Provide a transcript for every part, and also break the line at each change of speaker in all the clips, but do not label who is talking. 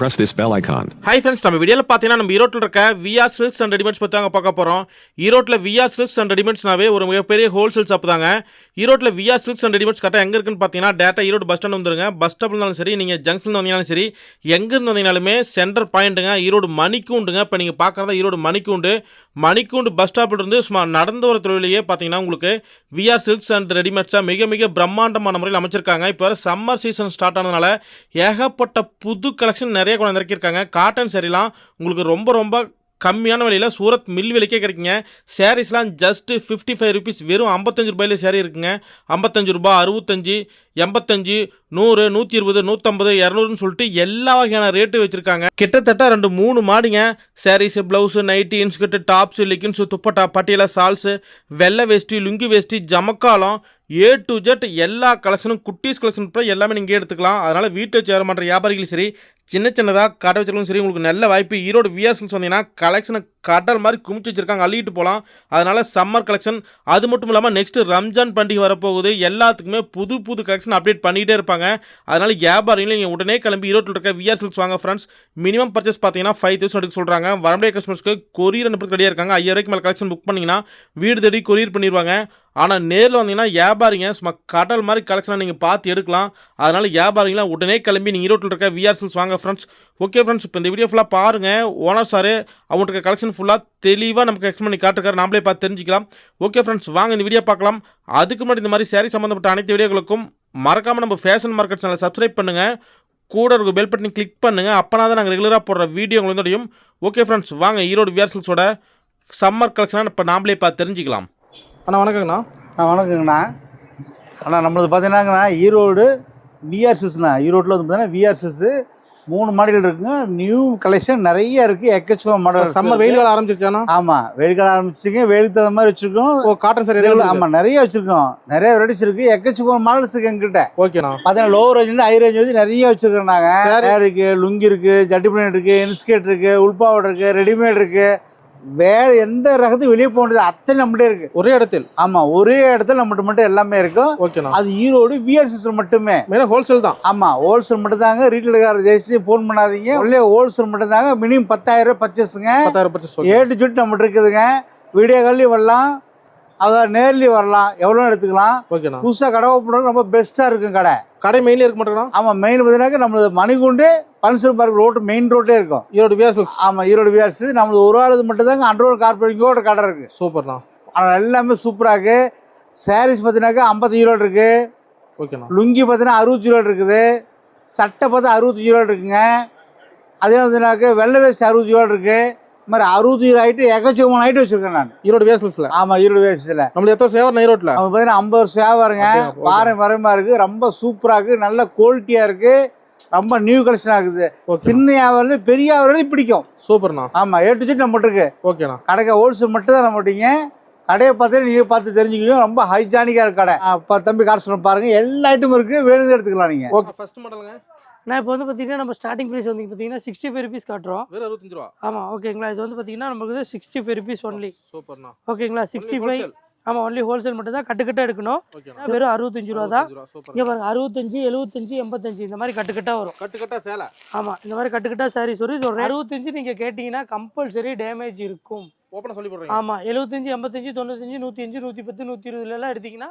Press this bell icon.
Hi friends நம்ம வீடியோவில் பார்த்தீங்கன்னா நம்ம ஈரோட்டில் இருக்க விஆர் சில்க்ஸ் அண்ட் ரெடிமேட்ஸ் பற்றி தாங்க பார்க்க போகிறோம் ஈரோட்டில் விஆர் சில்க்ஸ் அண்ட் ரெடிமேட்ஸ்னாவே ஒரு மிகப்பெரிய ஹோல்சேல் ஷாப் தாங்க. ஈரோட்டில் விஆர் சில்க்ஸ் அண்ட் ரெடிமேட்ஸ் கரெக்டாக எங்கே இருக்குன்னு பார்த்தீங்கன்னா டேட்டா ஈரோடு பஸ் ஸ்டாண்ட் வந்துருங்க. பஸ் ஸ்டாப்னாலும் சரி நீங்கள் ஜங்ஷன் வந்தீங்கனாலும் சரி எங்கேருந்து வந்தீங்கனாலுமே சென்டர் பாயிண்ட்டுங்க ஈரோடு மணிக்கூண்டுங்க. இப்போ நீங்கள் பார்க்குறதா ஈரோடு மணிக்கூண்டு. மணிக்கூண்டு பஸ் ஸ்டாப்பில் இருந்து சும்மா நடந்து வர தொழிலையே பார்த்தீங்கன்னா உங்களுக்கு விஆர் சில்க்ஸ் அண்ட் ரெடிமேட்ஸாக மிக மிக பிரம்மாண்டமான முறையில் அமைச்சிருக்காங்க. இப்போ சம்மர் சீசன் ஸ்டார்ட் ஆனதுனால ஏகப்பட்ட புது கலெக்ஷன் நிறைய கொண்டு இறக்கியிருக்காங்க. காட்டன் சரிலாம் உங்களுக்கு ரொம்ப ரொம்ப கம்மியான விலையில் சூரத் மில் விலைக்கே கிடைக்குங்க. சாரீஸ்லாம் ஜஸ்ட் ஃபிஃப்டி ஃபைவ் ருபீஸ் வெறும் ஐம்பத்தஞ்சு ரூபாயில சேரீ இருக்குங்க. ஐம்பத்தஞ்சு ரூபா அறுபத்தஞ்சு எண்பத்தஞ்சு நூறு நூற்றி இருபது நூற்றம்பது இரநூறுன்னு சொல்லிட்டு எல்லா வகையான ரேட்டு வச்சுருக்காங்க. கிட்டத்தட்ட ரெண்டு மூணு மாடிங்க. Sarees blouse nightie inskirt tops leggings dupatta Patiala shawls வெள்ளை வேஷ்டி லுங்கி வேஷ்டி ஜமக்காலம் ஏ டு ஜெட் எல்லா கலெக்ஷனும் குட்டீஸ் கலெக்ஷன் கூட எல்லாமே நீங்கள் எடுத்துக்கலாம். அதனால் வீட்டை சேர மாட்ட வியாபாரிகளும் சரி சின்ன சின்னதாக கடை வச்சிருக்கணும் சரி உங்களுக்கு நல்ல வாய்ப்பு. ஈரோடு வியர்ஸ்னு சொன்னீங்கன்னா கலெக்ஷனை கடல் மாதிரி குமிச்சு வச்சுருக்காங்க அள்ளிட்டு போகலாம். அதனால் சம்மர் கலெக்ஷன் அது மட்டும் இல்லாமல் நெக்ஸ்ட்டு ரம்ஜான் பண்டிகை வரப்போகுது. எல்லாத்துக்குமே புது புது கலெக்ஷன் அப்டேட் பண்ணிகிட்டே இருப்பாங்க. அதனால் வியாபாரிகளும் நீங்கள் உடனே கிளம்பி ஈரோட்டில் இருக்க விஆர் சில்க்ஸ் வாங்க ஃப்ரெண்ட்ஸ் மினிமம் பர்ச்சேஸ் பார்த்தீங்கன்னா ஃபைவ் தௌசண்ட் எடுக்க சொல்கிறாங்க வரமுடிய கஸ்டமர்ஸ்க்கு கொரியர் அனுப்புறது கிடையாது இருக்காங்க. ஐயாயிரம் ரூபாய்க்கு மேலே கலெக்ஷன் புக் பண்ணிங்கன்னா வீடு தேடி கொரியர் பண்ணிடுவாங்க ஆனால் நேரில் வந்தீங்கன்னா வியாபாரிங்க சும்மா கடல் மாதிரி கலெக்ஷனை நீங்கள் பார்த்து எடுக்கலாம். அதனால் வியாபாரிங்களாம் உடனே கிளம்பி நீங்கள் ஈரோட்டில் இருக்க விஆர்சில்ஸ் வாங்க ஃப்ரெண்ட்ஸ் ஓகே ஃப்ரெண்ட்ஸ் இப்போ இந்த வீடியோ ஃபுல்லாக பாருங்கள் ஓனர் சார் அவங்களுக்கு கலெக்ஷன் ஃபுல்லாக தெளிவாக நமக்கு எக்ஸ்பிளைன் பண்ணி காட்டுருக்காரு. நாமளே பார்த்து தெரிஞ்சிக்கலாம். ஓகே ஃப்ரெண்ட்ஸ் வாங்க இந்த வீடியோ பார்க்கலாம். அதுக்கு முன்னாடி இந்த மாதிரி சேரீ சம்மந்தப்பட்ட அனைத்து வீடியோகளுக்கும் மறக்காமல் நம்ம ஃபேஷன் மார்க்கெட் சேனலை சப்ஸ்கிரைப் பண்ணுங்கள் கூட இருக்க பெல் பட்டனை கிளிக் பண்ணுங்கள் அப்போனா தான் நாங்கள் ரெகுலராக போடுற வீடியோ உங்களுக்கு தெரியும். ஓகே ஃப்ரெண்ட்ஸ் வாங்க ஈரோடு விஆர்சில்ஸோட சம்மர் கலெக்ஷனாக இப்போ நாமளே பார்த்து தெரிஞ்சுக்கலாம். அண்ணா வணக்கங்கண்ணா.
ஆ வணக்கங்கண்ணா. அண்ணா நம்மளது பார்த்தீங்கன்னாங்கண்ணா ஈரோடு விஆர்சிஸ்ண்ணா ஈரோட்டில் வந்து பார்த்தீங்கன்னா விஆர்சிஸ் மூணு மாடல் இருக்குங்க. நியூ கலெக்ஷன் நிறைய இருக்குது எக்கச்சக்கம் மாடல்
சம்மர் வெயில் காலம் ஆரம்பிச்சிருச்சாண்ணா
ஆமாம் வெயில் காலம் ஆரம்பிச்சிங்க வெயிலுக்கு தகுந்த மாதிரி வச்சுருக்கோம்.
ஓ காட்டன் சாரி
ஆமாம் நிறைய வச்சுருக்கோம். நிறைய வெரைட்டிஸ் இருக்குது எக்கச்சக்கம் மாடல்ஸ் இருக்குது எங்கிட்ட
ஓகேண்ணா
பார்த்தீங்கன்னா லோ ரேஞ்சில் ஹை ரேஞ்ச் வந்து நிறைய வச்சுருக்கோம் நாங்கள் இருக்குது லுங்கி இருக்குது ஜட்டி பனியன் இருக்குது இன்ஸ்கர்ட் இருக்குது உள்பாவடை இருக்குது ரெடிமேட் இருக்குது வேறு எந்த ரகத்துக்கு வெளியே போனது அத்தனை நம்மகிட்டே இருக்குது
ஒரே இடத்தில்?
ஆமாம் ஒரே இடத்துல நம்மகிட்ட மட்டும் எல்லாமே இருக்கும்.
ஓகேண்ணா
அது ஈரோடு விஆர்சிஸ் மட்டுமே.
ஹோல்சேல் தான்?
ஆமா ஹோல்சேல் மட்டும் தாங்க ரீட்டைல்கார ஜெயிச்சு ஃபோன் பண்ணாதீங்க. ஒரே ஹோல்சேல் மட்டும் தாங்க மினிமம் பத்தாயிரம் ரூபாய் பர்ச்சேஸுங்க
பத்தாயிரம் பர்ச்சேஸ்
ஏ டு ஜெட் நம்மகிட்ட இருக்குதுங்க. வீடியோ கால்லையும் வரலாம். அதான் நேர்லேயும் வரலாம். எவ்வளோ எடுத்துக்கலாம். புதுசாக கடை ஓப்பன் ரொம்ப பெஸ்ட்டாக இருக்கும் கடை.
கடை மெயின்ல இருக்க மாட்டேங்கண்ணா?
ஆமாம் மெயின் பார்த்தீங்கன்னாக்க நம்மளது மணிகுண்டு பன்சூர் பார்க் ரோடு மெயின் ரோட்டே இருக்கும்.
ஈரோடு விஆர் சில்க்ஸ்
ஆமாம் ஈரோடு விஆர்சி நம்மளது ஒரு ஆளுது மட்டும் தாங்க அண்டர்வோல் கார்பரேட்டிங்கோட கடை இருக்குது
சூப்பர்ண்ணா
ஆனால் எல்லாமே சூப்பராக இருக்குது சாரீஸ் பார்த்தீங்கன்னாக்கா ஐம்பத்தஞ்சு ரூபா இருக்குது
ஓகேண்ணா
லுங்கி பார்த்தீங்கன்னா அறுபத்தி ரூபா இருக்குது. சட்டை பார்த்தா அறுபத்தஞ்சு ரூபா இருக்குங்க. அதே வந்துனாக்க வெள்ளை வேஸ்ட் அறுபது ரூபா இருக்கு. இது மாதிரி அறுபது ரூபா ஐட்டு எக்கச்சக்கமான ஐட்டு வச்சிருக்கேன் நான்.
ஈரோடு விஆர் சில்க்ஸ்ல
ஆமாம் ஈரோடு வேஸ்ட்டில்
நம்மளுக்கு எத்தனை சேவர் ஈரோட்ல?
அவங்க பார்த்தீங்கன்னா ஐம்பது வருஷம்?
Okay.
வாரம் வரமா இருக்குது ரொம்ப சூப்பராக இருக்குது நல்ல குவாலிட்டியாக இருக்குது ரொம்ப நியூ கலெக்ஷனாக இருக்குது. சின்ன வியாபாரம் பெரிய வியாபாரம் பிடிக்கும்.
சூப்பர்ண்ணா.
ஆமாம் ஏ டு ஜெட் நம்மகிட்ட இருக்கு.
ஓகேண்ணா.
கடைக்கு ஹோல்சேல் மட்டும் தான் நம்மட்டிங்க கடையை பார்த்து நீங்கள் பார்த்து தெரிஞ்சுக்கணும் ரொம்ப ஹைஜானிக்காக இருக்கு கடை. தம்பி காசு பாருங்க. எல்லா ஐட்டமும் இருக்குது வேணுது எடுத்துக்கலாம் நீங்கள்
ஓகே ஃபர்ஸ்ட் மாடலுங்க
நான் இப்போ வந்து பார்த்தீங்கன்னா நம்ம ஸ்டார்டிங் ப்ரைஸ் வந்து பார்த்தீங்கன்னா சிக்ஸ்டி ஃபைவ் ருபீஸ் காட்டுறோம்.
வெறும் அறுபத்தஞ்சு ரூபா?
ஆமாம் ஓகேங்களா இது வந்து பார்த்தீங்கன்னா நமக்கு வந்து சிக்ஸ்டி ஃபைவ் ருபீஸ் ஒன்லி
சூப்பர்ண்ணா.
ஓகேங்களா சிக்ஸ்டி ஃபைவ் ஆமாம் ஒன்லி ஹோல்சேல் மட்டும் தான் கட்டுக்கட்டாக எடுக்கணும். வெறும் அறுபத்தஞ்சு ரூபா தான். இங்கே பாருங்க அறுபத்தஞ்சு எழுபத்தஞ்சு எண்பத்தஞ்சு இந்த மாதிரி கட்டுக்கட்டாக வரும்.
கட்டு கட்டா சேலை?
ஆமாம் இந்த மாதிரி கட்டுக்கட்டா சாரீஸ் வரும். இது ஒரு அறுபத்தஞ்சு நீங்கள் கேட்டிங்கன்னா கம்பல்சரி டேமேஜ் இருக்கும்.
ஓப்பனா சொல்லி போடுறீங்க.
ஆமாம் எழுபத்தஞ்சு எண்பத்தஞ்சு தொண்ணூத்தஞ்சு நூற்றி அஞ்சு நூற்றி பத்து நூற்றி இருபதுலலாம் எடுத்தீங்கன்னா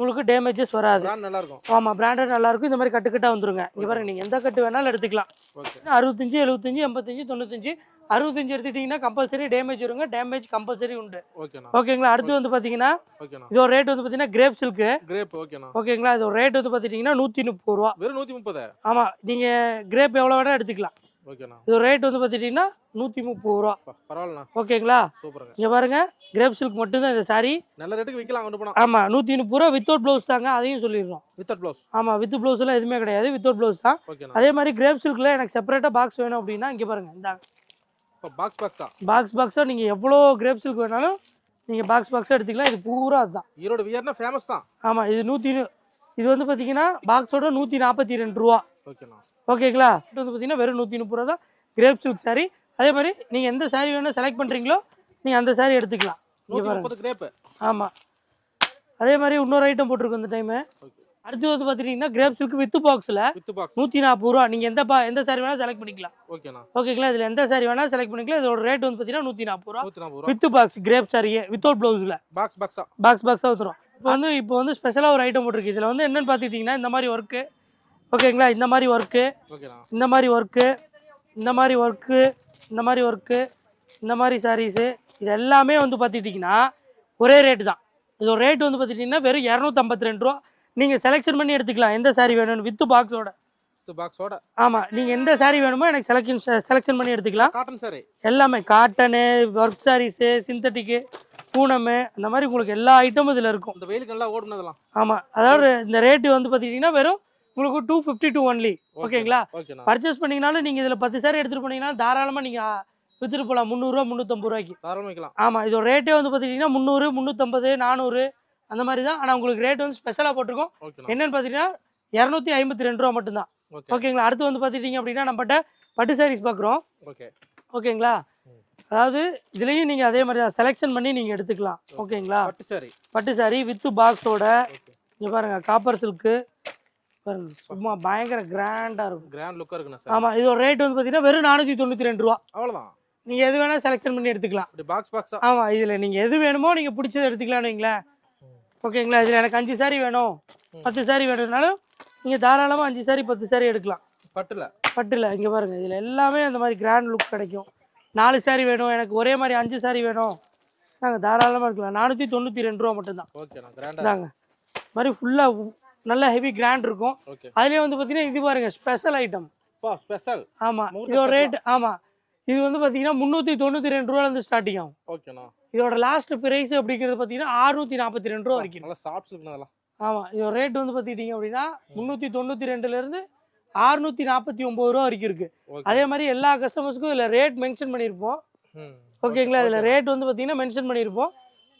உங்களுக்கு டேமேஜஸ் வராது.
பிராண்ட் நல்லா இருக்கும்
ஆமாம் பிராண்டட் நல்லா இருக்கும் இந்த மாதிரி கட்டுக்கட்டாக வந்துருங்க. இங்கே பாருங்க நீங்கள் எந்த கட்டு வேணாலும் எடுத்துக்கலாம். அறுபத்தஞ்சு எழுபத்தஞ்சு எண்பத்தஞ்சு தொண்ணூத்தஞ்சு. அறுபத்தஞ்சு எடுத்துட்டீங்கன்னா கம்பல்சரி டேமேஜ் வருங்க. டேமேஜ் கம்பல்சரி உண்டு. ஓகேங்களா அடுத்து வந்து பார்த்தீங்கன்னா
ஓகேண்ணா
இது ஒரு ரேட் வந்து பார்த்தீங்கன்னா கிரேப் சில்க்கு
கிரேப்
ஓகேங்களா இது ஒரு ரேட் வந்து பார்த்துட்டிங்கன்னா நூற்றி முப்பது ரூபா.
நூத்தி முப்பது?
ஆமாம் நீங்கள் கிரேப் எவ்வளோ வேணால் எடுத்துக்கலாம்.
ஓகேண்ணா.
இது ரேட் வந்து பார்த்துட்டிங்கன்னா நூற்றி முப்பது ரூபா.
ப- பரவாயில்லண்ணா.
ஓகேங்களா?
சூப்பருங்க.
இங்கே பாருங்க கிரேப் சில்க் மட்டும்தான் இந்த சாரி
நல்ல ரேட்டுக்கு விற்கலாம் கொண்டு போனா.
ஆமாம் நூற்றி முப்பது ரூபா வித்தவுட் ப்ளவுஸ் தாங்க அதையும் சொல்லிடுறோம்.
வித்தவுட் ப்ளவுஸ்
ஆமாம் வித் ப்ளவுஸ்லாம் எதுவுமே கிடையாது வித்தவுட் ப்ளவுஸ் தான். அதே மாதிரி கிரேப் சில்கில் எனக்கு செப்பரேட்டாக பாக்ஸ் வேணும் அப்படின்னா இங்கே பாருங்க இந்த.
இப்போ பாக்ஸ் பாக்ஸா
பாக்ஸ் பாக்ஸாக நீங்கள் எவ்வளோ கிரேப் சில்க் வேணாலும் நீங்கள் பாக்ஸ் பாக்ஸாக எடுத்துக்கலாம் இது பூரா அதுதான்.
ஈரோடு வியர்னா ஃபேமஸ் தான்.
ஆமாம் இது நூற்றி இது வந்து பார்த்தீங்கன்னா பாக்ஸோட நூற்றி நாற்பத்தி ரெண்டு ரூபா.
ஓகேண்ணா.
ஓகேங்களா? வந்து பார்த்தீங்கன்னா வெறும் நூற்றி முப்பது ரூபா தான். Crepe silk saree. அதே மாதிரி நீங்கள் எந்த saree வேணும் செலக்ட் பண்ணுறீங்களோ நீங்கள் அந்த saree எடுத்துக்கலாம். இங்கே
நூத்தி
பாருங்க.
முப்பது கிரேப்
ஆமாம் அதே மாதிரி இன்னொரு ஐட்டம் போட்டிருக்கோம் இந்த டைமு அடுத்து வந்து பார்த்துட்டீங்கன்னா கிரேப் சில்க் வித் பாக்ஸில் நூற்றி நாற்பது ரூபா. நீங்கள் எந்த பா எந்த சாரி வேணால் செலக்ட் பண்ணிக்கலாம். ஓகேங்களா? இதில் எந்த சாரி வேணால் செலக்ட் பண்ணிக்கலாம். இதோட ரேட் வந்து பார்த்தீங்கன்னா நூற்றி நாற்பது ரூபா.
நூற்றி நாற்பது ரூபா.
வித் பாக்ஸ் கிரேப் சாரியே வித்தவுட் ப்ளவுஸில்
பாக்ஸ் பாக்ஸா
பாக்ஸ் பாக்ஸாக வந்துடும் இப்போ வந்து இப்போ வந்து ஸ்பெஷலாக ஒரு ஐட்டம் போட்டிருக்கு. இதில் வந்து என்னென்னு பார்த்துக்கிட்டிங்கன்னா இந்த மாதிரி ஒர்க்கு ஓகேங்களா? இந்த மாதிரி ஒர்க்கு இந்த மாதிரி ஒர்க்கு இந்த மாதிரி ஒர்க்கு இந்த மாதிரி ஒர்க்கு இந்த மாதிரி சாரீஸு இது எல்லாமே வந்து பார்த்துக்கிட்டிங்கன்னா ஒரே ரேட்டு தான். இதோட ரேட் வந்து பார்த்துக்கிட்டிங்கன்னா வெறும் இரநூத்தம்பத்தி ரெண்டு ரூபா. நீங்கள் செலெக்ஷன் பண்ணி எடுத்துக்கலாம். எந்த சாரீ வேணும்னு? வித்து பாக்ஸோட
வித் பாக்ஸோட
ஆமாம் நீங்கள் எந்த சாரீ வேணுமோ எனக்கு செலக்ஷன் செலெக்ஷன் பண்ணி எடுத்துக்கலாம்.
காட்டன் சாரி
எல்லாமே காட்டனு ஒர்க் சாரீஸு சிந்தட்டிக்கு பூனமு அந்த மாதிரி உங்களுக்கு எல்லா ஐட்டமும் இதில் இருக்கும்.
இந்த வெயிலுக்கு நல்லா ஓடுனதெல்லாம்
ஆமாம் அதாவது இந்த ரேட்டு வந்து பார்த்துக்கிட்டிங்கன்னா வெறும் உங்களுக்கு டூ ஃபிஃப்டி டூ ஒன்லி ஓகேங்களா? பர்ச்சேஸ் பண்ணீங்கனாலும் நீங்கள் இதில் பத்து சாரி எடுத்துகிட்டு போனீங்கன்னா தாராளமாக நீங்கள் விற்றுட்டு போகலாம் முந்நூறுரூவா முந்நூற்றம்பது ரூபாய்க்கு.
தாராளமாக
ஆமாம் இதோட ரேட்டே வந்து பார்த்துக்கிட்டிங்கன்னா முந்நூறு முந்நூற்றம்பது நானூறு அந்த மாதிரி தான். ஆனால் உங்களுக்கு ரேட் வந்து ஸ்பெஷலாக போட்டிருக்கோம். என்னென்னு பார்த்தீங்கன்னா இரநூத்தி ஐம்பத்தி ரெண்டு ரூபா மட்டும்தான்.
ஓகே
ஓகேங்களா? அடுத்து வந்து பார்த்துட்டிங்க அப்படின்னா நம்மகிட்ட பட்டு சாரீஸ் பார்க்குறோம்
ஓகே
ஓகேங்களா. அதாவது இதுலேயும் நீங்கள் அதே மாதிரி தான் செலெக்ஷன் பண்ணி நீங்கள் எடுத்துக்கலாம். ஓகேங்களா?
பட்டு சாரி
பட்டு சாரி வித்து பாக்ஸோட இங்கே பாருங்கள் காப்பர் சில்க்கு பாருங்க சும்மா பயங்கர கிராண்டாக இருக்கும்.
கிராண்ட் லுக்காக இருக்குண்ணா சார்.
ஆமாம் இதோட ரேட் வந்து பார்த்தீங்கன்னா வெறும் நானூற்றி தொண்ணூற்றி ரெண்டு ரூபா.
அவ்வளோதான்
நீங்கள் எது வேணால் செலெக்ஷன் பண்ணி எடுத்துக்கலாம்.
பாக்ஸ் பாக்ஸா
ஆமாம் இதில் நீங்கள் எது வேணுமோ நீங்கள் பிடிச்சதை எடுத்துக்கலாம்னு வைங்களேன். ஓகேங்களா? இதில் எனக்கு அஞ்சு சாரி வேணும். பத்து சாரி வேணும்னாலும் நீங்கள் தாராளமாக அஞ்சு சாரி பத்து சாரி எடுக்கலாம்.
பட்டுல?
பட்டில் இங்கே பாருங்கள் இதில் எல்லாமே அந்த மாதிரி கிராண்ட் லுக் கிடைக்கும். நாலு சாரி வேணும். எனக்கு ஒரே மாதிரி அஞ்சு சாரி வேணும். நாங்கள் தாராளமாக எடுக்கலாம் நானூற்றி தொண்ணூற்றி ரெண்டு ரூபா மட்டும்தான்.
கிராண்டா
இதாங்க இது மாதிரி ஃபுல்லாக நல்ல ஹெவி கிராண்ட் இருக்கும். அதுலேயே வந்து பார்த்தீங்கன்னா இது பாருங்க ஸ்பெஷல் ஐட்டம்
ஸ்பெஷல் முகூர்த்த
இதோட ரேட் ஆமாம் இது வந்து பார்த்தீங்கன்னா முந்நூற்றி தொண்ணூற்றி ரெண்டு ரூபாலேருந்து ஸ்டார்டிங் ஆகும்.
ஓகேண்ணா
இதோட லாஸ்ட் பிரைஸ் அப்படிங்கிறது பார்த்தீங்கன்னா அறுநூற்றி நாற்பத்தி ரெண்டு ரூபா வரைக்கும்.
நல்லா அதெல்லாம்
ஆமாம் இதோட ரேட் வந்து பார்த்துக்கிட்டிங்க அப்படின்னா முந்நூற்றி தொண்ணூற்றி ரெண்டுலேருந்து அறுநூற்றி நாற்பத்தி ஒம்பது ரூபா வரைக்கும் இருக்குது
ஓகே
அதே மாதிரி எல்லா கஸ்டமர்ஸ்க்கும் இதில் ரேட் மென்ஷன் பண்ணியிருப்போம். ஓகேங்களா இதில் ரேட் வந்து பார்த்தீங்கன்னா மென்ஷன் பண்ணியிருப்போம்.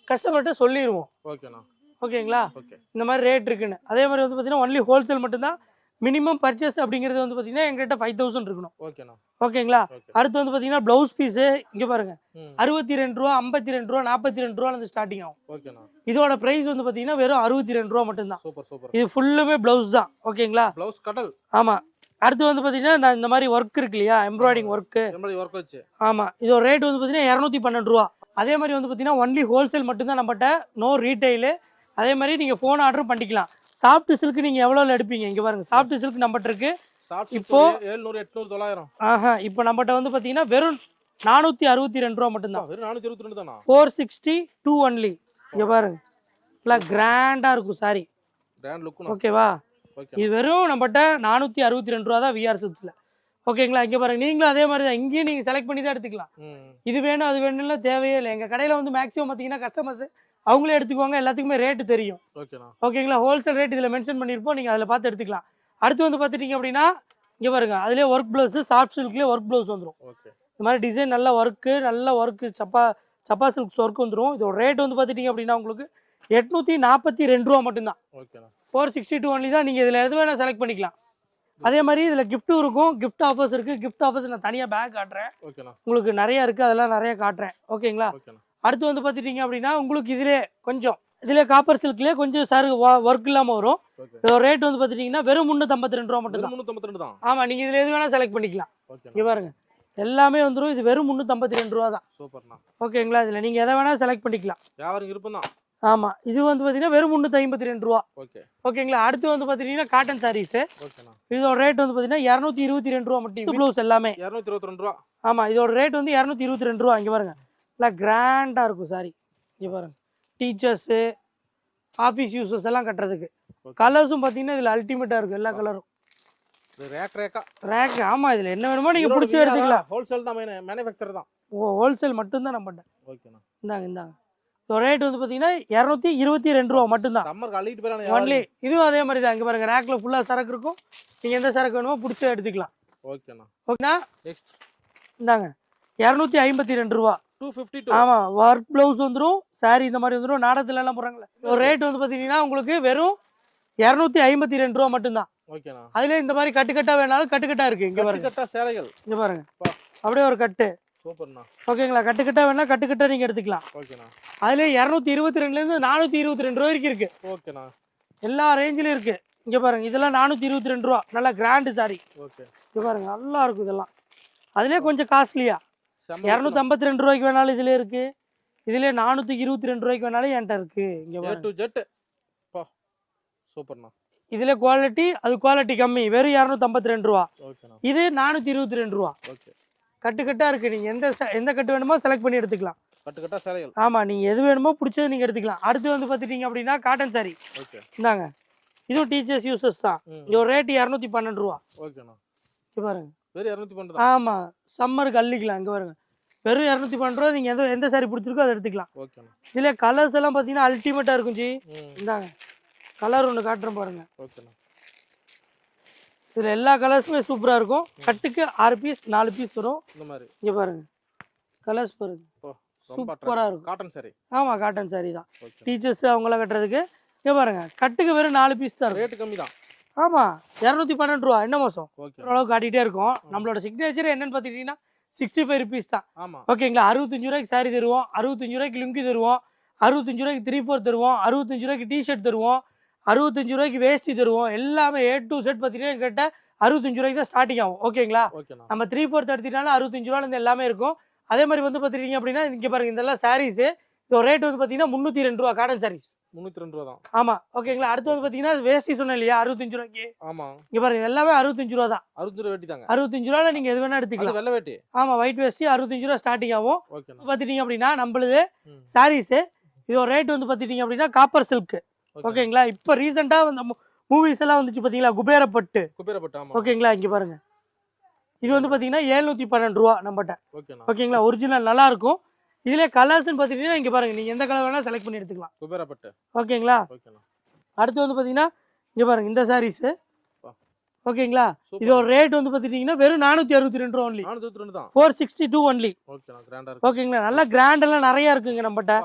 கஸ்டமர்கிட்ட சொல்லிடுவோம்
ஓகேண்ணா
ஓகேங்களா?
ஓகே.
இந்த மாதிரி ரேட் இருக்குன்னு. அதே மாதிரி வந்து பார்த்தீங்கன்னா ஒன்லி ஹோல்சேல் மட்டும்தான் மினிமம் பர்ச்சேஸ் அப்படிங்கிறது வந்து பார்த்தீங்கன்னா எங்ககிட்ட ஃபைவ் தௌசண்ட் இருக்கணும். ஓகேங்களா?
ஓகே.
அடுத்து வந்து பார்த்தீங்கன்னா ப்ளவுஸ் பீஸு இங்கே பாருங்க. அறுபத்தி ரெண்டு ரூபா ஐம்பத்தி ரெண்டு ரூபா நாற்பத்தி ரெண்டு ரூபா ஸ்டார்டிங் ஆகும். இதோட ப்ரைஸ் வந்து பார்த்தீங்கன்னா வெறும் அறுபத்தி ரெண்டு ரூபா மட்டும்தான். இது ஃபுல்லுமே ப்ளவுஸ் தான். ஓகேங்களா?
ப்ளவுஸ் கடல்
ஆமாம் அடுத்து வந்து பார்த்தீங்கன்னா நான் இந்த மாதிரி ஒர்க் இருக்கு இல்லையா? எம்ப்ராய்டிங் ஒர்க்கு
ஒர்க் வச்சு.
ஆமாம் இதோட ரேட் வந்து பார்த்தீங்கன்னா இரநூத்தி பன்னெண்டு ரூபா. அதே மாதிரி வந்து பார்த்தீங்கன்னா ஒன்லி ஹோல்சேல் மட்டும்தான் நம்மகிட்ட நோ ரீட்டைலு அதே மாதிரி நீங்கள் ஃபோன் ஆர்டரும் பண்ணிக்கலாம். சாஃப்ட் சில்க் நீங்கள் எவ்வளோல எடுப்பீங்க? இங்கே பாருங்க சாஃப்ட் சில்க் நம்மகிட்ட இருக்கு. இப்போ-
ஏழ்நூறு எட்நூறு தொள்ளாயிரம்.
ஆஹா இப்போ நம்மகிட்ட வந்து பார்த்தீங்கன்னா வெறும் நானூற்றி அறுபத்தி ரெண்டு ரூபா மட்டும்தான்.
வெறும் நானூற்றி இருபத்தி ரெண்டு தானா?
ஃபோர் சிக்ஸ்டி டூ ஒன்லி இங்கே பாருங்க. நல்லா கிராண்டாக இருக்கும் சாரி
கிராண்ட்
ஓகேவா
ஓகே
இது வெறும் நம்மகிட்ட நானூற்றி அறுபத்தி ரெண்டு ரூபா தான் விஆர் சில்க்ஸில் ஓகேங்களா இங்கே பாருங்க நீங்களும் அதே மாதிரி தான். இங்கேயும் நீங்கள் செலக்ட் பண்ணி தான் எடுத்துக்கலாம். இது வேணும் அது வேணும்ல தேவையே இல்லை. எங்கள் கடையில் வந்து மேக்ஸிமம் பார்த்தீங்கன்னா கஸ்டமர்ஸ் அவங்களே எடுத்துக்குவாங்க எல்லாத்துக்குமே ரேட்டு தெரியும். ஓகேங்களா ஹோல்சேல் ரேட் இதில் மென்ஷன் பண்ணியிருப்போம் நீங்கள் அதில் பார்த்து எடுத்துக்கலாம். அடுத்து வந்து பார்த்துட்டீங்க அப்படின்னா இங்கே பாருங்க அதுலேயே ஒர்க் ப்ளவுஸு சாஃப்ட் சில்க்லேயே ஒர்க் ப்ளவுஸ் வந்துடும் இந்த மாதிரி டிசைன் நல்ல ஒர்க்கு நல்ல ஒர்க்கு சப்பா சப்பா சில்க்ஸ் ஒர்க் வந்துடும் இதோட ரேட் வந்து பார்த்துட்டீங்க அப்படின்னா உங்களுக்கு எட்நூற்றி நாற்பத்தி ரெண்டு ரூபா மட்டும்தான். ஃபோர் சிக்ஸ்டி டூ ஒன்லி தான் நீங்கள் இதில் எது வேணால் செலக்ட் பண்ணிக்கலாம். அதே மாதிரி இதில் கிஃப்ட்டும் இருக்கும் கிஃப்ட் ஆஃபர்ஸ் இருக்குது கிஃப்ட் ஆஃபர்ஸ் நான் தனியாக பேக் காட்டுறேன். உங்களுக்கு நிறைய இருக்குது அதெல்லாம் நிறைய காட்டுறேன். ஓகேங்களா அடுத்து வந்து பார்த்துட்டீங்க அப்படின்னா உங்களுக்கு இதிலே கொஞ்சம் இதிலே காப்பர் சில்க்லேயே கொஞ்சம் சார் ஒர்க் இல்லாமல் வரும். ரேட் வந்து பார்த்துட்டிங்கன்னா வெறும் முந்நூற்றம்பத்தி ரெண்டு ரூபா மட்டும்தான்.
முந்நூற்றம்பத்தி ரெண்டு தான்.
ஆமாம் நீங்கள் இதில் எது வேணால் செலக்ட் பண்ணிக்கலாம். இங்கே பாருங்க. எல்லாமே வந்துடும் இது வெறும் முந்நூற்றம்பத்தி ரெண்டு ரூபா தான்.
சூப்பர்ண்ணா
ஓகேங்களா இதில் நீங்கள் எதை வேணால் செலக்ட் பண்ணிக்கலாம்.
வியாபாரம் தான்.
ஆமாம் இது வந்து பார்த்தீங்கன்னா வெறும் முந்நூற்றி ஐம்பத்தி ரெண்டு ரூபா
ஓகே
ஓகேங்களா அடுத்து வந்து பார்த்துட்டிங்கன்னா காட்டன் சாரீஸு இதோட ரேட் வந்து பார்த்தீங்கன்னா இரநூத்தி இருபத்தி ரெண்டு ரூபா மட்டும். ப்ளவுஸ் எல்லாமே.
இரநூத்தி இருபத்தி ரெண்டு ரூபா.
ஆமாம் இதோட ரேட் வந்து இரநூத்தி இருபத்தி ரெண்டு ரூபா. இங்கே பாருங்க. நல்லா கிராண்டாக இருக்கும் சாரி இங்கே பாருங்க. டீச்சர்ஸு ஆஃபீஸ் யூசர்ஸ் எல்லாம் கட்டுறதுக்கு. கலர்ஸும் பார்த்தீங்கன்னா இதில் அல்டிமேட்டாக இருக்கும். எல்லா கலரும்
ரேக் ரேக்கா
ரேக் ஆமாம் இதில் என்ன வேணுமோ நீங்கள் பிடிச்சி எடுத்துக்கலாம்.
ஹோல்சேல் தான் மேனுஃபேக்சர் தான்.
ஓ ஹோல்சேல் மட்டும்தான் நம்மகிட்ட
ஓகேண்ணா
இந்தாங்க இந்தாங்க. ரேட் வந்து பார்த்தீங்கன்னா இரநூத்தி இருபத்தி ரெண்டு ரூபா மட்டும்தான்.
போயிடலாம்
ஒன்லி இதுவும் அதே மாதிரி தான். இங்கே பாருங்க ரேக்கில் ஃபுல்லாக சரக்கு இருக்கும். நீங்கள் எந்த சரக்கு வேணுமோ பிடிச்சி எடுத்துக்கலாம்.
ஓகேண்ணா
ஓகேண்ணா
நெக்ஸ்ட்
இந்தாங்க. இரநூத்தி ஐம்பத்தி ரெண்டு ரூபா.
டூ ஃபிஃப்டி டூ
ஆமாம் ஒர்க் ப்ளவுஸ் வந்துடும் saree இந்த மாதிரி வந்துடும் நாடகத்துல எல்லாம் போடுறாங்களே ஒரு ரேட் வந்து பார்த்தீங்கன்னா உங்களுக்கு வெறும் இரநூத்தி ஐம்பத்தி ரெண்டு ரூபா மட்டும்தான்.
ஓகேண்ணா
அதுல இந்த மாதிரி கட்டுக்கட்டா வேணாலும் கட்டுக்கட்டா இருக்கு இங்க பாருங்க.
கட்டா சேலைகள்.
இங்க பாருங்க. அப்படியே ஒரு கட்டு.
சூப்பர்ண்ணா.
ஓகேங்களா? கட்டுக்கட்டா வேணா கட்டுக்கட்டா நீங்க எடுத்துக்கலாம்.
ஓகேண்ணா.
அதுல இரநூத்தி இருபத்தி ரெண்டுல இருந்து நானூத்தி இருபத்தி ரெண்டு ரூபா வரைக்கும் இருக்கு.
ஓகேண்ணா.
எல்லா ரேஞ்சிலும் இருக்கு. இங்கே பாருங்க இதெல்லாம் நானூற்றி இருபத்தி ரெண்டு ரூபா. நல்லா கிராண்டு சாரி
ஓகே
இங்கே பாருங்க நல்லா இருக்கும் இதெல்லாம். அதுலேயே கொஞ்சம் காஸ்ட்லியா இரநூத்தி ஐம்பத்தி ரெண்டு ரூபாய்க்கு வேணாலும் இதுல இருக்கு. இதுலேயே நானூற்றி இருபத்தி ரெண்டு ரூபாய்க்கு வேணாலும் என்கிட்ட இருக்கு. இங்கே
டு ஜெட் பா சூப்பர்ண்ணா.
இதுல குவாலிட்டி அது குவாலிட்டி கம்மி. வெறும் இரநூத்தம்பத்தி ரெண்டு ரூபா. இது நானூற்றி இருபத்தி ரெண்டு ரூபா. கட்டு கட்டா இருக்கு. நீங்க எந்த எந்த கட்டு வேணுமோ செலக்ட் பண்ணி எடுத்துக்கலாம்.
கட்டு கட்டா சேலைகள்.
ஆமா நீங்க எது வேணுமோ பிடிச்சது நீங்க எடுத்துக்கலாம். அடுத்து வந்து பார்த்துட்டீங்க அப்படின்னா காட்டன் சாரி இந்தாங்க. இதுவும் டீச்சர்ஸ் யூசஸ் தான். இது ஒரு ரேட்டு இரநூத்தி பன்னெண்டு ரூபா.
ஓகேண்ணா
பாருங்க.
வெறும் இரநூத்தி பன்னெண்டு தான்.
ஆமா. சம்மருக்கு அள்ளிக்கலாம். இங்க பாருங்க. வெறும் இரநூத்தி பன்னெண்டு ரூபா நீங்க எந்த எந்த சாரி பிடிச்சிருக்கோ அதை எடுத்துக்கலாம்.
ஓகேண்ணா
இதுல கலர்ஸ் எல்லாம் பார்த்தீங்கன்னா அல்டிமேட்டா இருக்கும் ஜி. இந்தாங்க. கலர் ஒன்று காட்டுறேன் பாருங்க.
ஓகேண்ணா
இதுல எல்லா கலர்ஸுமே சூப்பரா இருக்கும். கட்டுக்கு ஆறு பீஸ் நாலு பீஸ் வரும்.
இந்த மாதிரி.
இங்க பாருங்க. கலர்ஸ் பாருங்க.
ஓ ரொம்ப
சூப்பரா இருக்கும்.
காட்டன் சாரி
ஆமா காட்டன் சாரி தான். டீச்சர்ஸ் அவங்களாம் கட்டுறதுக்கு. இங்க பாருங்க. கட்டுக்கு வெறும் நாலு பீஸ் தான்
ரேட்டு கம்மி தான்
ஆமா இரநூத்தி பன்னெண்டு ரூபா. என்ன மோசம்?
ஓகே
ஓரளவு காட்டிகிட்டே இருக்கும். நம்மளோட சிக்னேச்சர் என்னன்னு பார்த்துக்கிட்டிங்கன்னா சிக்ஸ்டி ஃபைவ் ருபீஸ் தான் ஓகேங்களா? அறுபத்தஞ்சு ரூபாய்க்கு saree தருவோம். அறுபத்தஞ்சு ரூபாய்க்கு லுங்கி தருவோம். அறுபத்தஞ்சு ரூபாய்க்கு த்ரீ ஃபோர் தருவோம். அறுபத்தஞ்சு ரூபாய்க்கு டிஷர்ட் தருவோம். அறுபத்தஞ்சு ரூபாய்க்கு வேஷ்டி தருவோம். எல்லாமே ஏ டு செட் பார்த்தீங்கன்னா கேட்ட அறுபத்தஞ்சு ரூபாய்க்கு தான் ஸ்டார்டிங் ஆகும். ஓகேங்களா? நம்ம த்ரீ ஃபோர்த் எடுத்துட்டாலும் அறுபத்தஞ்சு ரூபாலேருந்து எல்லாமே இருக்கும். அதே மாதிரி வந்து பார்த்துட்டீங்க அப்படின்னா இங்கே பாருங்க இதெல்லாம் சாரீஸு இதோட ரேட் வந்து பார்த்தீங்கன்னா முந்நூற்றி ரெண்டு ரூபா காட்டன் சாரீஸ்
முந்நூற்றி ரெண்டு ரூபா தான்.
ஆமாம் ஓகேங்களா அடுத்து வந்து பார்த்தீங்கன்னா வேஷ்டி சொன்னேன் இல்லையா? அறுபத்தஞ்சு ரூபாய்க்கு.
ஆமா.
இங்கே பாருங்க எல்லாமே அறுபத்தஞ்சு ரூபா தான்.
அறுபது ரூபா வெட்டி தாங்க
அறுபத்தஞ்சு ரூபால நீங்கள் எது வேணா எடுத்துக்கலாம்.
வெள்ளை வேட்டி.
ஆமாம் ஒயிட் வேஷ்டி அறுபத்தஞ்சு ரூபா ஸ்டார்டிங் ஆகும். பார்த்துட்டீங்க அப்படின்னா நம்மளுது சாரீஸு இதோட ரேட் வந்து பார்த்துட்டீங்க அப்படின்னா காப்பர் சில்க்
ஓகே
ஓகேங்களா இப்போ ரீசெண்டாக வந்து மூவிஸ் எல்லாம் வந்துச்சு பார்த்தீங்களா குபேரப்பட்டு.
குபேரப்பட்டு
ஓகேங்களா இங்கே பாருங்க. இது வந்து பார்த்தீங்கன்னா ஏழ்நூற்றி பன்னெண்டு ரூபா நம்மகிட்ட ஓகேங்களா ஒரிஜினல் நல்லா இருக்கும். இதுல கலர்ஸ்னு பார்த்துட்டீங்கன்னா இங்கே பாருங்க நீங்கள் எந்த கலர் வேணால் செலக்ட் பண்ணி எடுத்துக்கலாம்.
குபேரப்பட்டு
ஓகேங்களா அடுத்து வந்து பார்த்தீங்கன்னா இங்கே பாருங்க இந்த சாரீஸு. ஓகேங்களா இதோட ரேட் வந்து பார்த்துட்டீங்கன்னா வெறும் நானூற்றி அறுபத்தி ரெண்டு ரூபா ஒன்லி
தான்.
ஃபோர் சிக்ஸ்டி டூ ஒன்லி
ஓகேண்ணா கிராண்டா இருக்கு.
ஓகேங்களா நல்லா கிராண்ட் எல்லாம் நிறைய இருக்குங்க நம்மகிட்ட.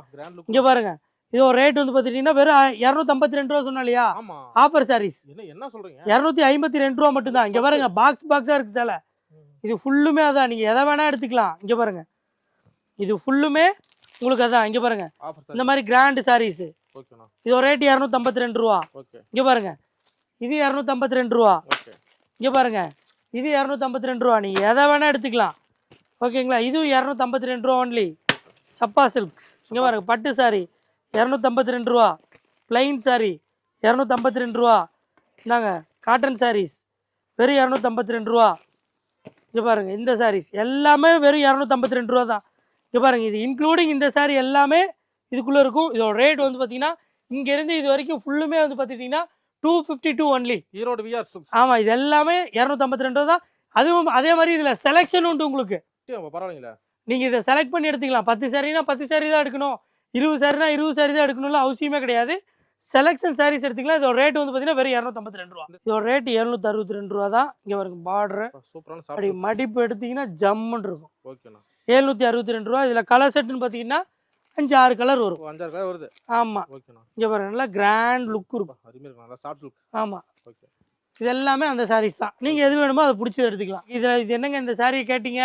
இங்கே பாருங்க இதோட ரேட் வந்து பார்த்துட்டீங்கன்னா வெறும் இரநூத்தம்பத்தி ரெண்டு ரூபா சொன்னா இல்லையா
ஆமா.
ஆஃபர் சாரீஸ்
என்ன என்ன சொல்றீங்க?
இரநூத்தி ஐம்பத்தி ரெண்டு ரூபா மட்டும்தான். இங்கே பாருங்க பாக்ஸ் பாக்ஸாக இருக்கு சேலை. இது ஃபுல்லுமே அதான். நீங்கள் எதை வேணால் எடுத்துக்கலாம். இங்கே பாருங்க. இது ஃபுல்லுமே உங்களுக்கு அதான் இங்கே பாருங்க. இந்த மாதிரி கிராண்ட் சாரீஸ் இதோட ரேட் இரநூத்தம்பத்தி ரெண்டு ரூபா. இங்கே பாருங்க. இது இரநூத்தம்பத்தி ரெண்டு ரூபா இங்கே பாருங்க. இது இரநூத்தம்பத்தி ரெண்டு ரூபா. நீங்கள் எதை வேணால் எடுத்துக்கலாம். ஓகேங்களா? இதுவும் இரநூத்தம்பத்தி ரெண்டு ரூபா ஒன்லி சப்பா சில்க்ஸ் இங்கே பாருங்க பட்டு சாரி இரநூத்தம்பத்தி ரெண்டு ரூபா. பிளைன் சாரி இரநூத்தம்பத்தி ரெண்டு ரூபா. இந்தாங்க காட்டன் சாரீஸ் வெறும் இரநூத்தம்பத்தி ரெண்டு ரூபா. இங்கே பாருங்க இந்த சாரீஸ் எல்லாமே வெறும் இரநூத்தம்பத்தி ரெண்டு ரூபா தான். இங்கே பாருங்க இது இன்க்ளூடிங் இந்த சாரி எல்லாமே இதுக்குள்ளே இருக்கும். இதோட ரேட் வந்து பார்த்தீங்கன்னா இங்கேருந்து இது வரைக்கும் ஃபுல்லுமே வந்து பார்த்துட்டிங்கன்னா two fifty two only
Erode VR
ஆமாம் இது எல்லாமே இரநூத்தம்பத்தி ரெண்டு தான். அதுவும் அதே மாதிரி இதில் செலெக்ஷன் உண்டு உங்களுக்கு.
பரவாயில்லைங்களா.
நீங்கள் இதை செலக்ட் பண்ணி எடுத்துக்கலாம். பத்து சாரினா பத்து சாரி தான் எடுக்கணும். இருபது சாரினா இருபது சாரி தான் எடுக்கணும்னு அவசியமே கிடையாது. செலெக்ஷன் சாரீஸ் எடுத்துக்கலாம் இதோட ரேட் வந்து பார்த்தீங்கன்னா வெறும் இரநூத்தம்பத்தி ரெண்டு ரூபா. இதோட ரேட் எழுநூத்தி அறுபத்தி ரெண்டு ரூபா தான் இங்கே வருங்க பார்டர்
சூப்பரான
அப்படி மடிப்பு எடுத்தீங்கன்னா ஜம்முன்னு இருக்கும்.
ஓகேண்ணா
எழுநூத்தி அறுபத்தி ரெண்டு ரூபா. இதில் கலர் செட்டுன்னு பார்த்தீங்கன்னா அஞ்சு ஆறு கலர் வரும்.
அஞ்சாறு காய் வருது.
ஆமாம்
ஓகேண்ணா
இங்கே பாருங்க நல்லா கிராண்ட் லுக் இருக்கும்.
அருமையாக இருக்கும் நல்லா சாஃப்ட் லுக்
ஆமாம்
ஓகே
இது எல்லாமே அந்த சாரீஸ் தான். நீங்கள் எது வேணுமோ அதை பிடிச்சி எடுத்துக்கலாம். இதில் இது என்னங்க இந்த சாரியை கேட்டீங்க?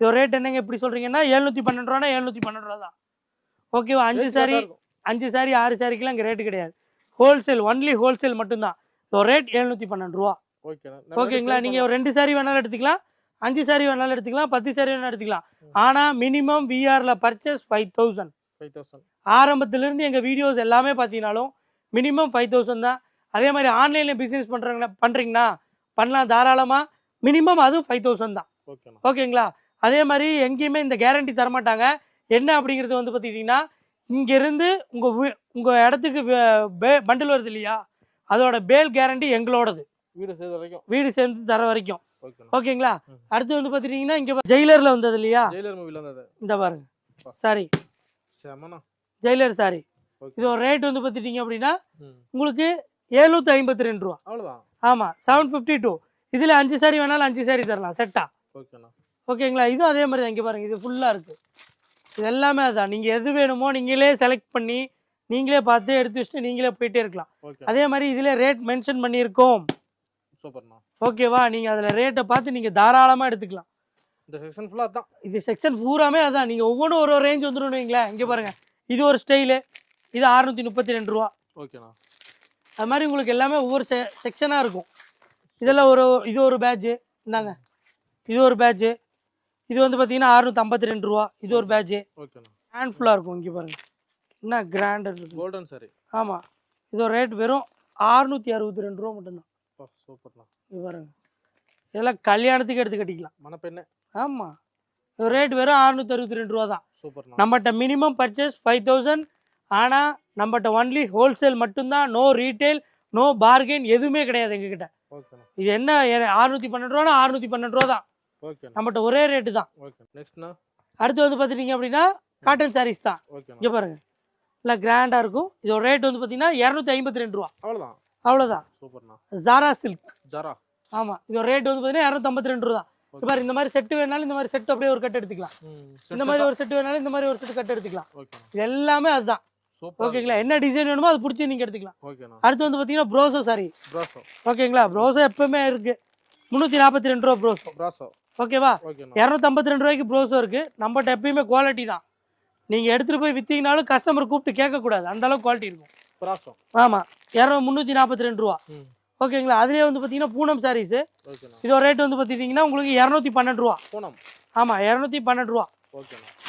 இதோட ரேட் என்னங்க இப்படி சொல்கிறீங்கன்னா எழுநூற்றி பன்னெண்டு ரூபானா எழுநூற்றி பன்னெண்டு ரூபா தான். ஓகேவா அஞ்சு சாரி அஞ்சு சாரி ஆறு சாரிக்கெல்லாம் இங்கே ரேட்டு கிடையாது. ஹோல்சேல் ஒன்லி ஹோல்சேல் மட்டும்தான். இதோட ரேட் எழுநூற்றி பன்னெண்டு ரூபா ஓகேங்களா நீங்கள் ஒரு ரெண்டு சாரி வேணாலும் எடுத்துக்கலாம். அஞ்சு சாரி வேணாலும் எடுத்துக்கலாம். பத்து சாரி வேணாலும் எடுத்துக்கலாம். ஆனால் minimum விஆரில் purchase five thousand
five thousand
ஆரம்பத்திலேருந்து எங்கள் வீடியோஸ் எல்லாமே பார்த்தீங்கனாலும் மினிமம் ஃபைவ் தௌசண்ட் தான். அதே மாதிரி ஆன்லைனில் பிஸ்னஸ் பண்ணுறாங்க பண்ணுறீங்கன்னா பண்ணலாம் தாராளமாக மினிமம் அதுவும் ஃபைவ் தௌசண்ட் தான். ஓகேங்களா அதே மாதிரி எங்கேயுமே இந்த கேரண்டி தரமாட்டாங்க. என்ன அப்படிங்கிறது வந்து பார்த்துக்கிட்டிங்கன்னா இங்கேருந்து உங்கள் உங்கள் இடத்துக்கு பண்டில் வருது இல்லையா? அதோட பேல் கேரண்டி எங்களோடது.
வீடு செய்த வரைக்கும்.
வீடு சேர்ந்து தர வரைக்கும். ஓகேங்களா. அடுத்து வந்து பார்த்துட்டிங்கன்னா இங்கே ஜெயிலரில் வந்தது இல்லையா?
ஜெயிலர் மூவில வந்தது.
இந்த பாருங்க. சாரி ஜெயிலர் சாரி
ஓகே.
இதோட ரேட் வந்து பார்த்துட்டிங்க அப்படின்னா உங்களுக்கு எழுநூற்றி ஐம்பத்தி ரெண்டு ரூபா.
அவ்வளோதான்
ஆமாம் செவன் ஃபிஃப்டி டூ இதில் அஞ்சு சாரி வேணாலும் அஞ்சு சாரி தரலாம் செட்டா ஓகேங்களா? இதுவும் அதே மாதிரி தான் இங்கே பாருங்கள் இது ஃபுல்லாக இருக்குது இது எல்லாமே அதான். நீங்கள் எது வேணுமோ நீங்களே செலக்ட் பண்ணி நீங்களே பார்த்து எடுத்து வச்சுட்டு நீங்களே போயிட்டே இருக்கலாம். அதே மாதிரி இதில் ரேட் மென்ஷன் பண்ணியிருக்கோம்.
சூப்பர்ண்ணா.
ஓகேவா நீங்கள் அதில் ரேட்டை பார்த்து நீங்கள் தாராளமாக எடுத்துக்கலாம்.
இந்த செக்ஷன் ஃபுல்லாக தான்
இது செக்ஷன் பூராமே அதான். நீங்கள் ஒவ்வொன்றும் ஒரு ஒரு ரேஞ்ச் வந்துடும் வைங்களேன். இங்கே பாருங்கள் இது ஒரு ஸ்டைலு இது அறுநூற்றி முப்பத்தி ரெண்டு ரூபா.
ஓகேண்ணா
அது மாதிரி உங்களுக்கு எல்லாமே ஒவ்வொரு செ செக்ஷனாக இருக்கும். இதெல்லாம் ஒரு இது ஒரு பேட்ஜு இந்தாங்க. இது ஒரு பேட்ஜு இது வந்து பார்த்தீங்கன்னா அறுநூற்றி ரெண்டு ரூபா. இது ஒரு
ஓகேண்ணா
ஹேண்ட்ஃபுல்லாக இருக்கும் இங்கே பாருங்க. என்ன கிராண்டட் இருக்கு
கோல்டன் சாரி
ஆமாம் இதோட ரேட் வெறும் அறுநூற்றி அறுபத்தி ரெண்டு ரூபா மட்டும்தான்.
சூப்பர்ண்ணா
இது பாருங்க. இதெல்லாம் கல்யாணத்துக்கு எடுத்து கட்டிக்கலாம்.
மணப்பெண்ணு
ஆமாம் ரேட் வெறும் அறுநூற்றி அறுபத்தி ரெண்டு ரூபா தான். நம்மகிட்ட மினிமம் பர்ச்சேஸ் ஃபைவ் தௌசண்ட் ஆனால் நம்மகிட்ட ஒன்லி ஹோல்சேல் மட்டும்தான். நோ ரீட்டைல் நோ பார்கெயின் எதுவுமே கிடையாது எங்ககிட்ட. இது என்ன அறுநூற்றி பன்னெண்டு ரூபானா அறுநூற்றி பன்னெண்டு ரூபா தான். நம்மகிட்ட ஒரே ரேட்டு தான். அடுத்து வந்து பார்த்துட்டீங்க அப்படின்னா காட்டன் சாரீஸ் தான். இங்கே பாருங்க. இல்லை கிராண்டாக இருக்கும். இதோட ரேட் வந்து பார்த்தீங்கன்னா இரநூத்தி ஐம்பத்தி ரெண்டு ரூபா.
அவ்வளோதான்
அவ்வளோதான்
சூப்பர்ண்ணா.
ஜாரா சில்க்
ஜரா
ஆமாம் இதோட ரேட் வந்து பார்த்தீங்கன்னா இரநூத்தம்பத்தி ரெண்டு ரூபா இப்போ இந்த மாதிரி செட்டு வேணாலும் இந்த மாதிரி செட் அப்படியே ஒரு கட் எடுத்துக்கலாம். இந்த மாதிரி ஒரு செட் வேணாலும் இந்த மாதிரி ஒரு செட் கட் எடுத்துக்கலாம். இது எல்லாமே அதுதான். ஓகேங்களா என்ன டிசைன் வேணுமோ அது பிடிச்சி நீங்கள் எடுத்துக்கலாம். அடுத்து வந்து பார்த்தீங்கன்னா ப்ரோசோ சாரி ஓகேங்களா ப்ரோசோ எப்பவுமே இருக்கு. முந்நூற்றி நாற்பத்தி ரெண்டு ரூபா ப்ரோசோ
ப்ராசோ
ஓகேவா? இரநூத்தம்பத்தி ரெண்டு ரூபாய்க்கு ப்ரோசோ இருக்கு. நம்மகிட்ட எப்பயுமே குவாலிட்டி தான். நீங்கள் எடுத்துகிட்டு போய் விற்றீங்கனாலும் கஸ்டமர் கூப்பிட்டு கேட்கக்கூடாது. அந்த அளவுக்கு குவாலிட்டி இருக்கும்.
ப்ராசோ
ஆமாம் இரநூறு முந்நூற்றி நாற்பத்தி ரெண்டு ரூபா. ஓகேங்களா? அதுலேயே வந்து பார்த்தீங்கன்னா பூனம் சாரீஸு இதோட ரேட் வந்து பார்த்துட்டிங்கன்னா உங்களுக்கு இரநூத்தி பன்னெண்டு ரூபா.
பூனம்.
ஆமாம் இரநூத்தி பன்னெண்டு ரூபா.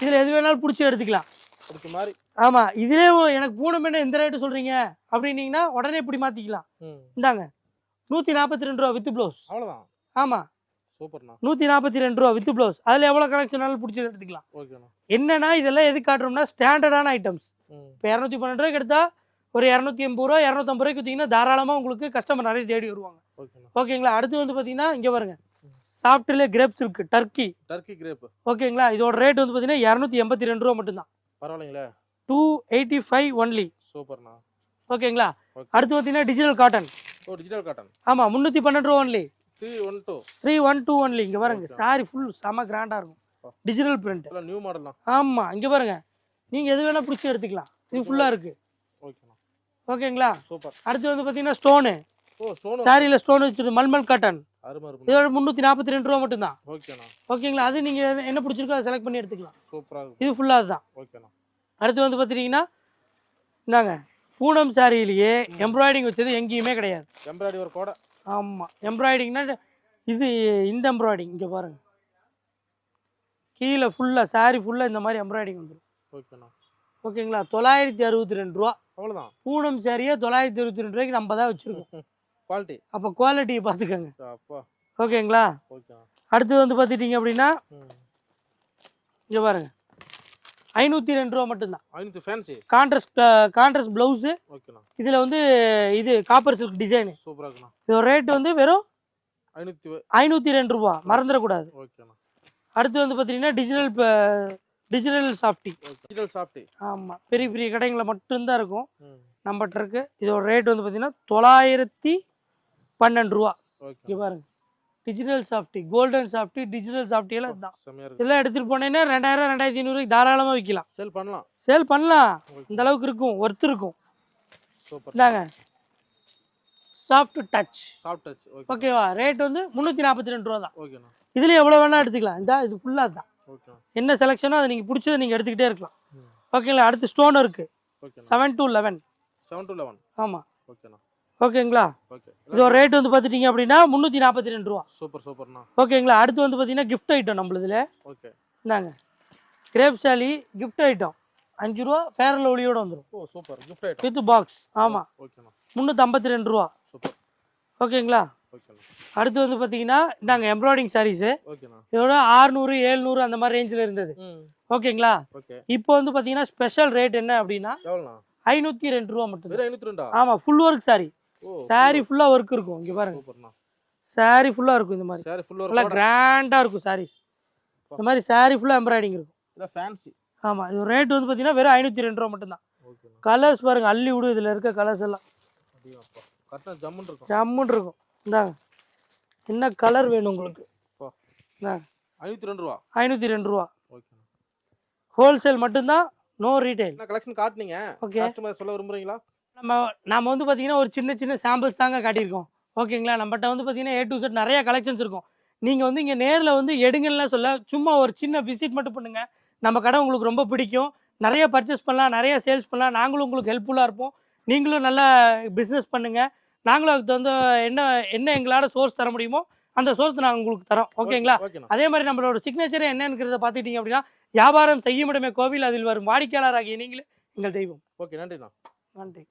இதில் எது வேணாலும் பிடிச்சி எடுத்துக்கலாம். ஆமாம் இதுலேயே எனக்கு பூனம் என்ன எந்த ரேட்டு சொல்கிறீங்க அப்படின்னீங்கன்னா உடனே இப்படி மாற்றிக்கலாம்
ம்.
இந்தாங்க. நூற்றி நாற்பத்தி ரெண்டு ரூபா வித் ப்ளவுஸ்
அவ்வளோதான்
ஆமாம்
சூப்பர்ண்ணா.
நூற்றி நாற்பத்தி ரெண்டு ரூபா வித் ப்ளவுஸ் அதில் எவ்வளோ கலெக்ஷனாலும் பிடிச்சி எடுத்துக்கலாம்.
ஓகேண்ணா.
என்னன்னா இதெல்லாம் எது காட்டுறோம்னா ஸ்டாண்டர்டான ஐட்டம்ஸ் இப்போ இரநூத்தி பன்னெண்டு ரூபாய்க்கு எடுத்தா ஒரு இரநூத்தி எண்பது ரூபா இரநூத்தம்பது ரூபாய்க்கு விற்றீங்கன்னா தாராளமாக உங்களுக்கு கஸ்டமர் நிறைய தேடி வருவாங்க. ஓகேங்களா? அடுத்து வந்து பார்த்தீங்கன்னா இங்கே பாருங்க. சாஃப்ட்ல crepe silk turkey
turkey crepe
ஓகேங்களா? இதோட ரேட் வந்து பார்த்தீங்கன்னா இரநூத்தி எண்பத்தி ரெண்டு ரூபா மட்டும்தான்.
பரவாயில்லைங்களே.
டூ எயிட்டி ஃபைவ் ஒன்லி
சூப்பர்ண்ணா.
ஓகேங்களா?
ஓகே.
அடுத்து பார்த்தீங்கன்னா டிஜிட்டல் காட்டன்
ஓ டிஜிட்டல் காட்டன்
ஆமாம் முந்நூற்றி பன்னெண்டு ரூபா only
three one two
three one two only இங்கே பாருங்க. சாரி ஃபுல் செம கிராண்டாக இருக்கும். டிஜிட்டல் பிரிண்ட்
நியூ மாடல் தான்.
ஆமாம் இங்கே பாருங்க. நீங்கள் எது வேணால் பிடிச்சி எடுத்துக்கலாம். இது ஃபுல்லாக இருக்குது
ஓகேண்ணா
ஓகேங்களா
சூப்பர்
அடுத்து வந்து பார்த்தீங்கன்னா ஸ்டோனு சாரியில் ஸ்டோன் வச்சுருக்கு மல்மல் காட்டன் இதோட முந்நூற்றி நாற்பத்தி ரெண்டு ரூபா மட்டும்தான். ஓகேங்களா அது நீங்கள் என்ன பிடிச்சிருக்கோ அதை செலக்ட் பண்ணி எடுத்துக்கலாம்.
சூப்பராக
இது ஃபுல்லாக அதுதான். அடுத்து வந்து பார்த்துட்டிங்கன்னா இந்தாங்க. பூனம் சாரியிலேயே எம்ப்ராய்டிங் வச்சது எங்கேயுமே கிடையாது.
எம்ப்ராய்டரி ஒரு கோடை.
ஆமாம் எம்ப்ராய்டிங்னா இது இந்த எம்ப்ராய்டிங் இங்கே பாருங்க. கீழே ஃபுல்லாக சாரி ஃபுல்லாக இந்த மாதிரி எம்ப்ராய்டிங் வந்துடும்
ஓகேண்ணா
ஓகேங்களா தொள்ளாயிரத்தி அறுபத்தி ரெண்டு ரூபா.
அவ்வளோதான்
பூனம் சாரியே தொள்ளாயிரத்தி அறுபத்தி ரெண்டு ரூபாய்க்கு நம்ம தான் வச்சுருக்கோம்.
குவாலிட்டி
அப்போ குவாலிட்டியை பார்த்துக்கோங்க ஓகேங்களா அடுத்து வந்து பார்த்துட்டிங்க அப்படின்னா இங்கே பாருங்க. ஐநூற்றி ரெண்டு ரூபா மட்டும்தான்.
ஐநூற்றி ஃபேன்சி
கான்ட்ரஸ்ட் கான்ட்ரஸ்ட் ப்ளவுஸு
ஓகேண்ணா
இதில் வந்து இது காப்பர் சில்க் டிசைனு
சூப்பராக இருக்குண்ணா.
இதோட ரேட் வந்து வெறும்
ஐநூற்றி
ஐநூற்றி ரெண்டு ரூபா. மறந்துடக்கூடாது.
ஓகேண்ணா
அடுத்து வந்து பார்த்தீங்கன்னா digital digital softy
digital softy
ஆமாம் பெரிய பெரிய கடைங்களில் மட்டும்தான் இருக்கும். நம்மகிட்ட இருக்கு. இதோட ரேட் வந்து பார்த்தீங்கன்னா தொள்ளாயிரத்தி பன்னெண்டு ரூபா.
ஓகே
பாருங்க. Digital softy golden softy digital softy எல்லாம் இதுதான். இதெல்லாம் எடுத்துகிட்டு போனேன்னா ரெண்டாயிரம் ரெண்டாயிரத்தி ஐநூறுக்கு தாராளமாக விற்கலாம்
சேல் பண்ணலாம்.
சேல் பண்ணலாம். இந்த அளவுக்கு இருக்கும் ஒர்த் இருக்கும். இந்தாங்க. Soft touch
soft touch okay
ஓகேவா ரேட் வந்து முந்நூற்றி நாற்பத்தி ரெண்டு ரூபா தான்
ஓகேண்ணா
இதுல எவ்வளோ வேணால் எடுத்துக்கலாம். இந்த இது ஃபுல்லாக தான் என்ன செலெக்ஷனோ அதை நீங்கள் பிடிச்சதை நீங்கள் எடுத்துக்கிட்டே இருக்கலாம். ஓகேங்களா அடுத்து ஸ்டோன் இருக்குது seven to eleven
seven to eleven
ஆமாம்
ஓகேண்ணா
ஓகேங்களா?
ஓகே.
இதோட ரேட் வந்து பார்த்துட்டிங்க அப்படின்னா முந்நூற்றி நாற்பத்தி ரெண்டு ரூபா.
சூப்பர் சூப்பர்ண்ணா.
ஓகேங்களா? அடுத்து வந்து பார்த்தீங்கன்னா கிஃப்ட் ஐட்டம் நம்மளுதுல
ஓகே.
இந்தாங்க. கிரேப் சாலி கிஃப்ட் ஐட்டம் அஞ்சு ரூபா ஃபேர் லவ்லியோட வந்துடும்
ஓ super. Gift item
with box ஆமாம்
ஓகேண்ணா.
முந்நூற்றம்பத்தி ரெண்டு ரூபா.
சூப்பர்.
ஓகேங்களா? அடுத்து வந்து பார்த்தீங்கன்னா இந்தாங்க எம்ப்ராய்டிங் சாரீஸு இதோட ஆறுநூறு ஏழ்நூறு அந்த மாதிரி ரேஞ்சில் இருந்தது. ஓகேங்களா?
ஓகே.
இப்போ வந்து பார்த்தீங்கன்னா ஸ்பெஷல் ரேட் என்ன அப்படின்னா ஐநூற்றி ரெண்டு ரூபா மட்டும்
ஐநூற்றி ரெண்டா
ஆமாம் ஃபுல் ஒர்க் சாரி சாரி ஃபுல்லாக ஒர்க் இருக்கும். இங்கே பாருங்க. சாரி ஃபுல்லாக இருக்கும் இந்த மாதிரி.
சாரி ஃபுல் ஒரு
நல்லா கிராண்டாக இருக்கும் சாரி இந்த மாதிரி சாரி ஃபுல்லாக எம்ப்ராய்டிங் இருக்கும்.
இல்லை ஃபேன்சி
ஆமாம் இது ரேட் வந்து பார்த்தீங்கன்னா வெறும் ஐநூற்றி ரெண்டு ரூபா மட்டும்தான்.
ஓகேண்ணா
கலர்ஸ் பாருங்க அள்ளி விடு இதில் இருக்க கலர்ஸ் எல்லாம்.
கரெக்டாக ஜம்முன்னு இருக்கும்.
ஜம்முன்னு இருக்கும். இந்தாங்க. என்ன கலர் வேணும் உங்களுக்கு?
ஐநூற்றி ரெண்டு ரூபா.
ஐநூற்றி ரெண்டு ரூபா. ஹோல்சேல் மட்டும்தான் நோ ரீட்டைல்
என்ன கலெக்ஷன் காட்டுனீங்க?
ஓகே
கஸ்டமர் சொல்ல விரும்புறீங்களா?
நம்ம நம்ம வந்து பார்த்தீங்கன்னா ஒரு சின்ன சின்ன சாம்பிள்ஸ் தாங்க காட்டியிருக்கோம். ஓகேங்களா? நம்மகிட்ட வந்து பார்த்தீங்கன்னா ஏ டு செட் நிறைய கலெக்ஷன்ஸ் இருக்கும். நீங்கள் வந்து இங்கே நேரில் வந்து எடுங்கலாம் சொல்ல சும்மா ஒரு சின்ன விசிட் மட்டும் பண்ணுங்கள் நம்ம கடை உங்களுக்கு ரொம்ப பிடிக்கும். நிறைய பர்ச்சேஸ் பண்ணலாம் நிறைய சேல்ஸ் பண்ணலாம். நாங்களும் உங்களுக்கு ஹெல்ப்ஃபுல்லாக இருப்போம். நீங்களும் நல்லா பிஸ்னஸ் பண்ணுங்கள் நாங்களும் அதுக்கு வந்து என்ன என்ன எங்களால் சோர்ஸ் தர முடியுமோ அந்த சோர்ஸ் நாங்கள் உங்களுக்கு தரோம். ஓகேங்களா? அதே மாதிரி நம்மளோட சிக்னேச்சர் என்னங்கிறத பார்த்துக்கிட்டீங்க அப்படின்னா வியாபாரம் செய்யும் இடமே கோவில் அதில் வரும் வாடிக்கையாளராகிய நீங்களே எங்கள் தெய்வம்.
ஓகே நன்றிண்ணா.
நன்றி.